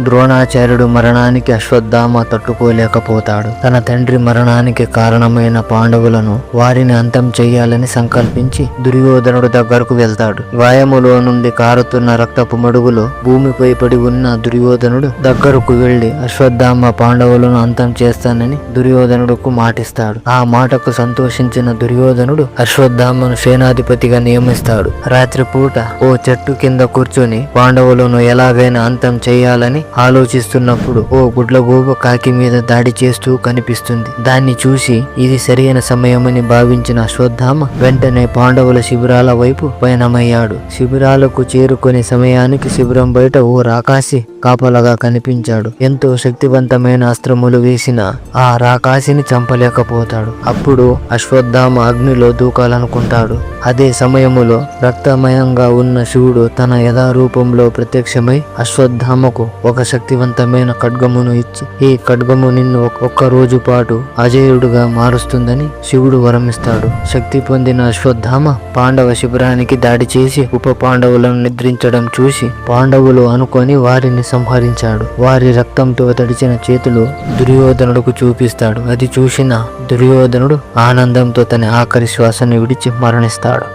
ద్రోణాచార్యుడు మరణానికి అశ్వత్థామ తట్టుకోలేకపోతాడు. తన తండ్రి మరణానికి కారణమైన పాండవులను వారిని అంతం చేయాలని సంకల్పించి దుర్యోధనుడు దగ్గరకు వెళ్తాడు. గాయములో నుండి కారుతున్న రక్తపు మడుగులో భూమిపై పడి ఉన్న దుర్యోధనుడు దగ్గరకు వెళ్ళి అశ్వత్థామ పాండవులను అంతం చేస్తానని దుర్యోధనుడుకు మాటిస్తాడు. ఆ మాటకు సంతోషించిన దుర్యోధనుడు అశ్వత్థామను సేనాధిపతిగా నియమిస్తాడు. రాత్రిపూట ఓ చెట్టు కింద కూర్చొని పాండవులను ఎలాగైనా అంతం చేయాలని ఆలోచిస్తున్నప్పుడు ఓ గుడ్లగూబ కాకి మీద దాడి చేస్తూ కనిపిస్తుంది. దాన్ని చూసి ఇది సరైన సమయమని భావించిన అశ్వత్థామ వెంటనే పాండవుల శిబిరాల వైపు పయనమయ్యాడు. శిబిరాలకు చేరుకునే సమయానికి శిబిరం బయట ఓ రాకాసి కాపలాగా కనిపించాడు. ఎంతో శక్తివంతమైన అస్త్రములు వేసిన ఆ రాకాశిని చంపలేకపోతాడు. అప్పుడు అశ్వత్థామ అగ్నిలో దూకాలనుకుంటాడు. అదే సమయములో రక్తమయంగా ఉన్న శివుడు తన యథారూపంలో ప్రత్యక్షమై అశ్వత్థామకు ఒక శక్తివంతమైన ఖడ్గమును ఇచ్చి ఈ ఖడ్గము నిన్ను ఒక్క రోజు పాటు అజేయుడుగా మారుస్తుందని శివుడు వరమిస్తాడు. శక్తి పొందిన అశ్వత్థామ పాండవ శిబిరానికి దాడి చేసి ఉప పాండవులను నిద్రించడం చూసి పాండవులు అనుకొని వారిని సంహరించాడు. వారి రక్తంతో తడిచిన చేతులు దుర్యోధనుడుకు చూపిస్తాడు. అది చూసిన దుర్యోధనుడు ఆనందంతో తన ఆఖరి శ్వాసను విడిచి మరణిస్తాడు.